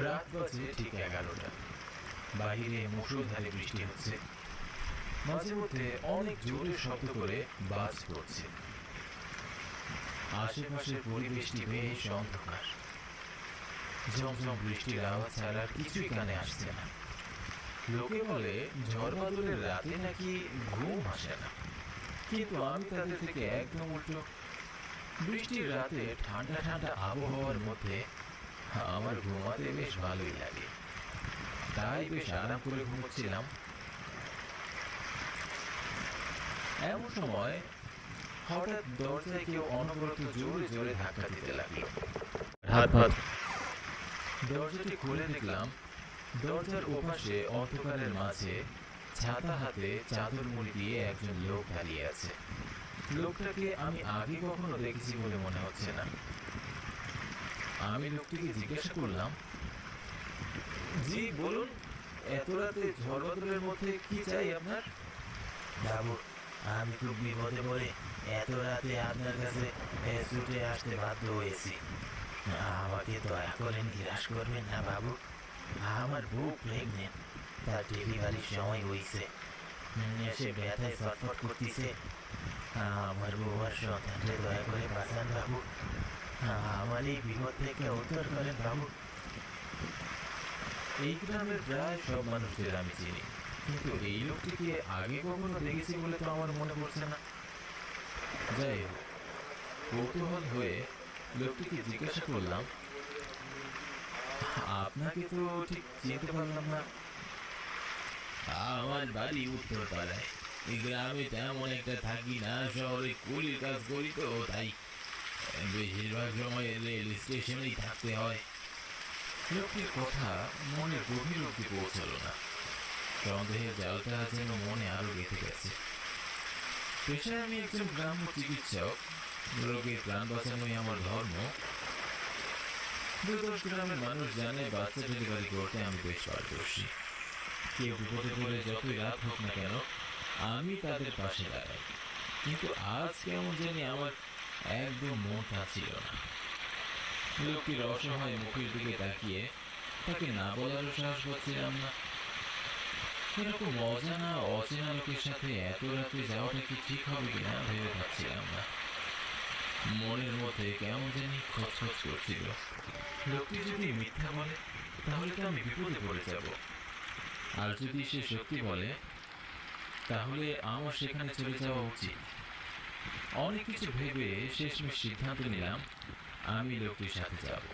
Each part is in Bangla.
রাত বাজে ঠিক এগারোটা। বাইরে মুষলধারে বৃষ্টি হচ্ছে। মাঝে মধ্যে অনেক জোরে শব্দ করে বাজ পড়ছে। আশেপাশের পরিবেশটি বেশ অন্ধকার। ঝমঝম বৃষ্টির আওয়াজ ছাড়া আর কিছুই কানে আসছে না। লোকে বলে ঝড় বাদলের রাতে নাকি ঘুম আসে না। কিন্তু আমি তাদের থেকে একদম উল্টো। বৃষ্টির রাতে ঠান্ডা ঠান্ডা আবহাওয়ার মধ্যে আমার ঘুমাতে বেশ ভালোই লাগে। তাই বেশ আরাম করে ঘুমোচ্ছিলাম। এমন সময় হঠাৎ দরজায় কেউ অনবরত জোরে জোরে ধাক্কা দিতে লাগল। হাত দরজাটি খুলে দেখলাম দরজার ওপাশে অন্ধকারের মাঝে ছাতা হাতে চাদর মুড়ি দিয়ে একজন লোক দাঁড়িয়ে আছে। লোকটাকে আমি আগে কখনো দেখেছি বলে মনে হচ্ছে না। আমি লোকটিকে জিজ্ঞাসা করলাম জি বলুন। এত রাতে ঝড় বাদলের মধ্যে কি চাই আপনার? বাবু আমি খুব বিপদে পড়ে এত রাতে আপনার কাছে ছুটে আসতে বাধ্য হয়েছি। আমাকে দয়া করে নিরাশ করবেন না বাবু। আমার বউ প্রেগনেন্ট তার ডেলিভারির সময় হয়েছে উম, সে ব্যথায় ছটফট করতেছে। আমার বউ আর সন্তানকে দয়া করে বাঁচান বাবু। আমার এই বিপদ থেকে উদ্ধার করেন বাবু এই গ্রামের প্রায় সব মানুষদের আমি চিনি। কিন্তু এই লোকটিকে আগে কখনো দেখেছি বলে তো আমার মনে পড়ছে না। যাই হোক, কৌতূহল হয়ে লোকটিকে জিজ্ঞাসা করলাম, আপনাকে তো ঠিক চিনতে পারলাম না। আমার বাড়ি উত্তর পাড়ায় এই গ্রামে তেমন একটা থাকি না, শহরে কুলির কাজ করি তো, তাই বেশিরভাগ সময় রেল স্টেশনেই থাকতে হয় লোকটির কথা মনে গভীর অব্দি পৌঁছালো না সন্দেহের জালটা যেন মনে আরও গেঁথে গেছে পেশায় আমি একজন গ্রাম্য চিকিৎসক রোগীর প্রাণ বাঁচানোই আমার ধর্ম দুদশ গ্রামের মানুষ জানে বাচ্চা ডেলিভারি করতে আমি বেশ পারদর্শী কেউ বিপদে পড়ে যতই রাত হোক না কেন আমি তাদের পাশে দাঁড়াই কিন্তু আজ কেমন জানি আমার একদম মনটা ছিল না। লোকটির অসহায় মুখের দিকে তাকিয়ে তাকে না বলারও সাহস পাচ্ছিলাম না। এরকম অজানা, অচেনা লোকের সাথে এত রাতে যাওয়াটা কি ঠিক হবে কিনা ভেবে পাচ্ছিলাম না। মনের মধ্যে কেমন জানি খচখচ করছিল। লোকটি যদি মিথ্যা বলে, তাহলে তো আমি বিপদে পড়ে যাব। আর যদি সে সত্যি বলে, তাহলে আমার সেখানে চলে যাওয়া উচিত। অনেক কিছু ভেবে শেষমেশ সিদ্ধান্ত নিলাম, আমি লোকটির সাথে যাব।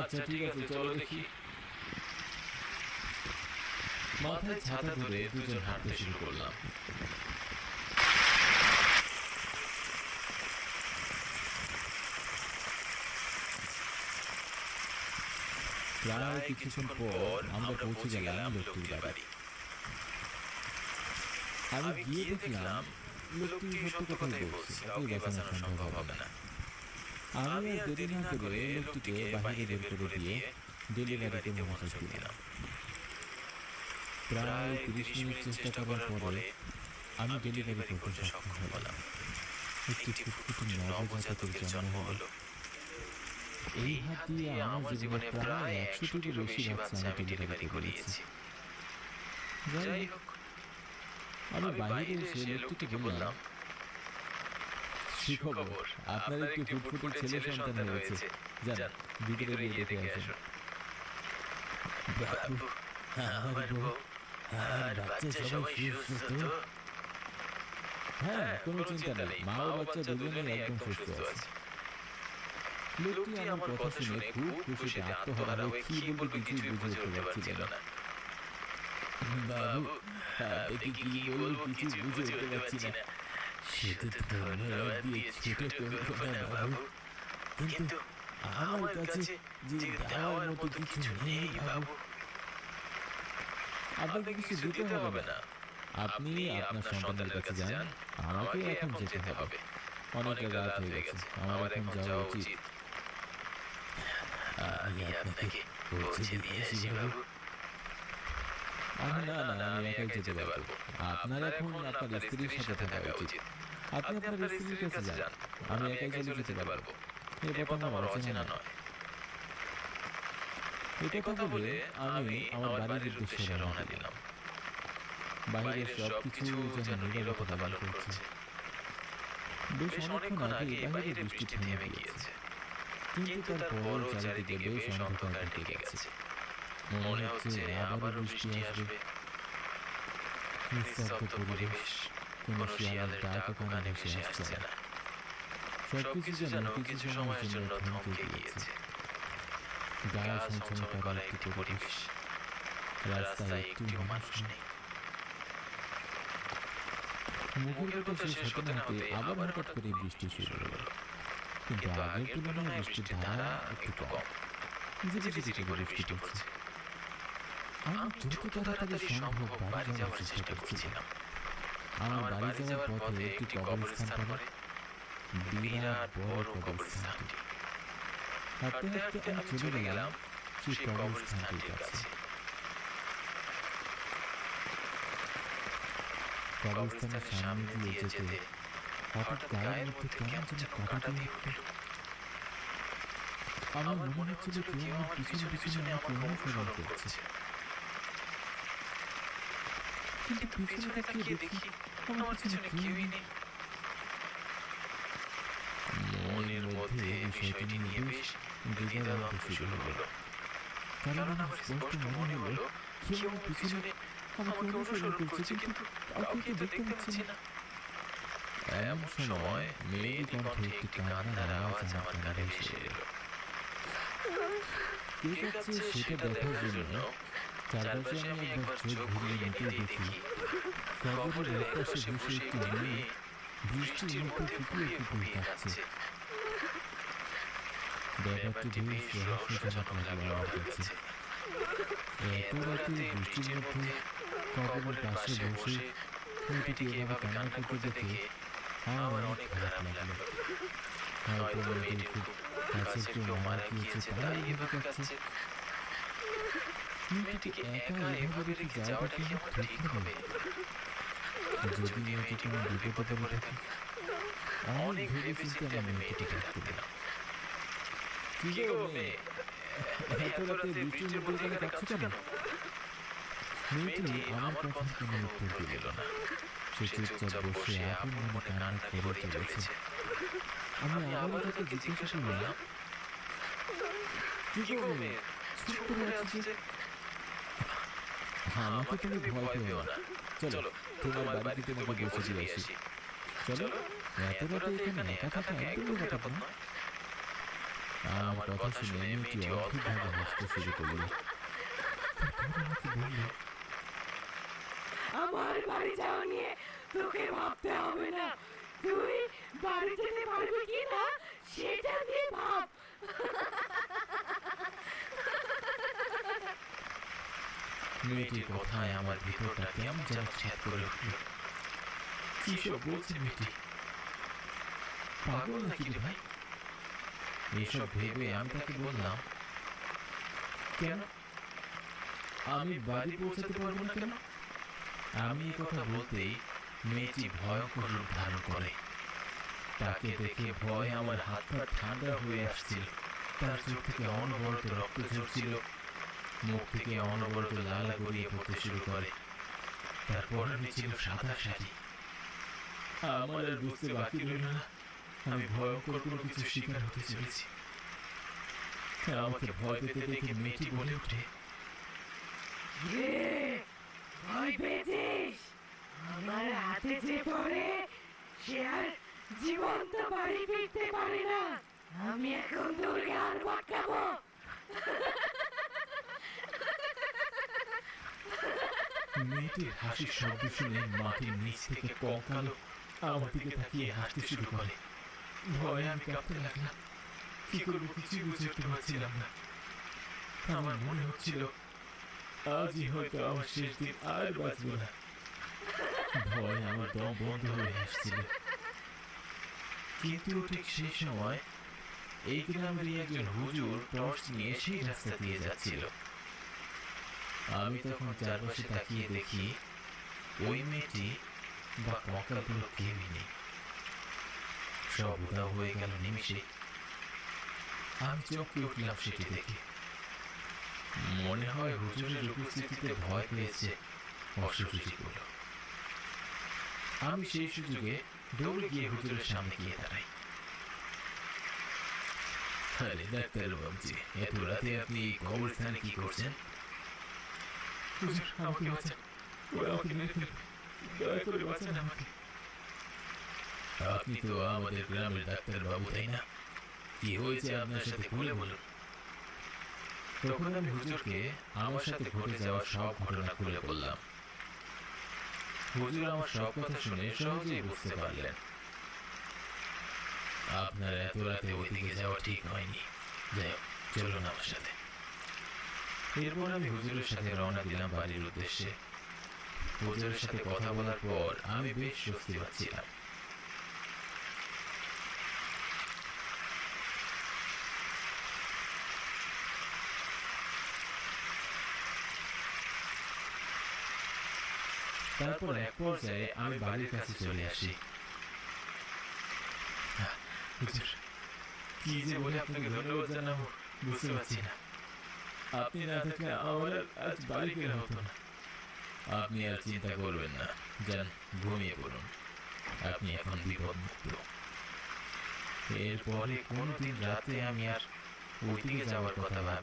আচ্ছা ঠিক আছে, চলো দেখি। মাথায় ছাতা ধরে দুজন হাঁটতে শুরু করলাম। প্রায় কিছুক্ষণ পর আমরা পৌঁছে গেলাম লোকটির আমি গিয়ে দেখলাম লোকটি সত্য কথাই বলছে কাউকে বাঁচানো সম্ভব হবে না। আমি আর দেরি না করে লোকটিকে বাহিরে বের করে দিয়ে ডেলিভারিতে মনোযোগ দিলাম। প্রায় তিরিশ মিনিট চেষ্টা করার পরে আমি ডেলিভারি করতে সক্ষম হলাম। একটি ফুটফুটে নবজাতকের জন্ম হলো। এই হাত দিয়ে আমার জীবনে প্রায় একশোটিরও বেশি বাচ্চা আমি ডেলিভারি করিয়েছি যাই হোক আমি বাইরে এসে লোকটিকে বললাম সুখবর আপনার একটি ফুটফুটে ছেলে সন্তান হয়েছে যান ভিতরে গিয়ে দেখে আসুন। বাবু আমার বউ আর বাচ্চা সবাই সুস্থ। তো? হ্যাঁ কোনো চিন্তা নেই মা ও বাচ্চা দুজনেই একদম সুস্থ আছে। লোকটি আমার কথা শুনে খুব খুশিতে আত্মহারা হয়ে কি বলবে কিছুই বুঝে উঠতে পারছিল না। বাবু আপনাকে কি বলব কিছু বুঝে উঠতে পারছি না। সে তো ধন্যবাদ দিয়ে ছোট করব না বাবু। কিন্তু আমার কাছে যে দেওয়ার মতো কিছু নেই বাবু। আপনাকে কিছু দিতে হবে না। আপনি আপনার সন্তানের কাছে যান। আমাকে এখন যেতে হবে। অনেক রাত হয়ে গেছে। আমার এখন যাওয়া উচিত। আমি আপনাকে পৌঁছে দিয়েছি বাবু। আরে না না আমি একাই যেতে পারব। আপনার এখন আপনার স্ত্রীর সাথে থাকা উচিত। আপনি আপনার স্ত্রীর কাছে যান। আমি একাই চলে যেতে পারব। এই ব্যাপারটা আমার অচেনা নয়। এই কথা বলে আমি আমার বাড়ির উদ্দেশ্যে রওনা দিলাম। বাইরের সবকিছু যেন নীরবতা পালন করছে। বেশ অনেকক্ষণ আগে বাইরে বৃষ্টি থেমে গিয়েছে। কিন্তু তারপরও চারিদিকে বেশ অন্ধকার ঢেকে গেছে। মনে হচ্ছে আবার বৃষ্টি আসবে নিস্তব্ধ পরিবেশ কোনো শিয়ালের ডাকও কানে ভেসে আসছে না সবকিছু যেন কিছু সময়ের জন্য থমকে গিয়েছে গা ছমছমে কাবার একটি পরিবেশ রাস্তায় একটিও মানুষ নেই মুখের কথা শেষ হতে না হতে আবার হঠাৎ করে বৃষ্টি শুরু হলো কিন্তু আগের তুলনায় বৃষ্টির ধারা একটু কম ধীরে ধীরে করে বৃষ্টি পড়ছে আমি দ্রুত তাড়াতাড়ি সম্ভব বাড়ি যাওয়ার চেষ্টা করছিলাম। আমার বাড়ি যাওয়ার পথে একটি কবরস্থান পড়ে বিরাট বড় কবরস্থানটি। হাঁটতে হাঁটতে আমি চলে গেলাম সেই কবরস্থানটির কাছে। কবরস্থানের সামনে দিয়ে যেতে হঠাৎ গায়ের মধ্যে কেমন যেন কাটা দিয়ে উঠল। আমার মনে হচ্ছিল কেউ আমার পিছনে পিছনে আমাকে অনুসরণ করছে। কিন্তু পিছনে তাকিয়ে দেখি আমার পিছনে কেউই নেই। মনের মধ্যে বিষয়টি নিয়ে বেশ দ্বিধাদ্বন্দ্ব শুরু হলো। কারণ আমার স্পষ্ট মনে হলো কেউ আমার পিছনে আমাকে অনুসরণ করছে কিন্তু কাউকে তো দেখতে পাচ্ছি না। এমন সময় মেয়ের কণ্ঠে একটি কান্নার আওয়াজ আমার কানে এসে এলো। কে কাছে সেটা দেখার জন্য? চারপাশে আমি একবার চোখ ঘুরিয়ে দেখি। কবরের একপাশে বসে একটি মেয়ে বৃষ্টির মধ্যে ফুপিয়ে ফুপিয়ে কাঁদছে ব্যাপারটি বেশ রহস্যজনক লাগল আমার কাছে এত রাতে বৃষ্টির মধ্যে কবরের পাশে বসে মেয়েটিকে এভাবে কান্না করতে দেখে আমার অনেক খারাপ লাগল। হয়তো মেয়েটির খুব কাছের কেউ মারা গিয়েছে তাই এভাবে কাঁদছে। মেয়েটিকে একা এভাবে রেখে যাওয়াটা কি আমার ঠিক হবে? যদি মেয়েটি কোনো বিপদে পড়ে থাকে অনেক ভেবে চিন্তে আমি মেয়েটিকে ডাকতে দিলাম কি গো মেয়ে এত রাতে কেন? মেয়েটি আমার কথার কোনো উত্তর দিল না। সে চুপচাপ বসে আপন মনে কান্না করে চলেছে। আমি আবার তাকে জিজ্ঞাসা করলাম কি গো মেয়ে চুপ করে আছিস? আমাকে তুমি ভয় পেও না চলো তোমার বাড়িতে তোমাকে বসে দিয়ে আসি চলো এত রাতে এখানে একা থাকা একদমই নিরাপদ না আমার কথা শুনে মেয়েটি অদ্ভুতভাবে হাসতে শুরু করল তারপর আমাকে বলল আমার বাড়ি যাওয়া নিয়ে তোকে ভাবতে হবে না তুই বাড়ি যেতে পারবি কি না সেটা নিয়ে ভাব মেয়েটির কথায় আমার ভিতরটা কেমন যেন ছেদ করে উঠল। কি সব বলছে মেয়েটি? পাগল নাকি রে ভাই? এসব ভেবে আমি তাকে বললাম, কেন? আমি বাড়ি পৌঁছাতে পারব না কেন? আমি এই কথা বলতেই মেয়েটি ভয়ঙ্কর রূপ ধারণ করে। তাকে দেখে ভয় আমার হাত পা ঠান্ডা হয়ে আসছিল। তার চোখ থেকে অনবরত রক্ত ঝরছিল। মুখ থেকে অনবরত লালা গড়িয়ে পড়তে শুরু করে। তার পরনে ছিল সাদা শাড়ি আমার আর বুঝতে বাকি রইল না। আমি ভয়ঙ্কর কোনো কিছু শিকার হতে চলেছি। আমাকে ভয় পেতে দেখে মেয়েটি বলে ওঠে ভয় পেয়েছিস? আমার হাতে যে পড়ে, সে আর জীবন্ত বাড়ি ফিরতে পারে না। আমি এখন তোকে আর পাকাবো মেয়েটির হাসির শব্দ শুনে মাটির নিচ থেকে কঙ্কালো আমার দিকে তাকিয়ে হাসতে শুরু করে। ভয়ে আমি কাঁপতে লাগলাম। কি করব কিছুই বুঝে উঠতে পারছিলাম না। আমার মনে হচ্ছিল আজই হয়তো আমার শেষ দিন আর বাঁচবো না। ভয় আমার দম বন্ধ হয়ে আসছিল কিন্তু ঠিক সেই সময় এই গ্রামের একজন হুজুর টর্চ নিয়ে সেই রাস্তা দিয়ে যাচ্ছিল। আমি তখন চারপাশে তাকিয়ে দেখি, ওই মেয়েটি বা কঙ্কালগুলো কেউই নেই। সব উদাও হয়ে গেল নিমিষে। আমি চমকে উঠলাম সেটি দেখে। মনে হয় হুজুরের উপস্থিতিতে ভয় পেয়েছে করল আমি সেই সুযোগে দৌড়ে গিয়ে হুজুরের সামনে গিয়ে দাঁড়াই। আরে ডাক্তার বাবুজি এত রাতে আপনি কবরস্থানে কি করছেন? আমাকে বাঁচান আমাকে মেরে আমাকে আপনি তো আমাদের গ্রামের ডাক্তার বাবু তাই না কি হয়েছে আপনার সাথে খুলে বলুন তখন আমি হুজুরকে আমার সাথে ঘটে যাওয়া সব ঘটনা খুলে বললাম হুজুর আমার সব কথা শুনে সহজেই বুঝতে পারলেন আপনার এত রাতে ওইদিকে যাওয়া ঠিক হয়নি। যাই হোক, চলুন আমার সাথে। এরপর আমি হুজুরের সাথে রওনা দিলাম বাড়ির উদ্দেশ্যে। হুজুরের সাথে কথা বলার পর আমি বেশ স্বস্তি পাচ্ছিলাম। তারপর এক পর্যায়ে আমি বাড়ির কাছে চলে আসি। কি যে বলে আপনাকে ধন্যবাদ জানাব বুঝতে পারছি না। আপনি না থাকলে আমার আজ বাড়ি ফেরা হতো না। আপনি আর চিন্তা করবেন না। যান ঘুমিয়ে পড়ুন। আপনি এখন বিপদ মুক্ত এরপরে কোনোদিন রাতে আমি আর ওইদিকে যাওয়ার কথা ভাবি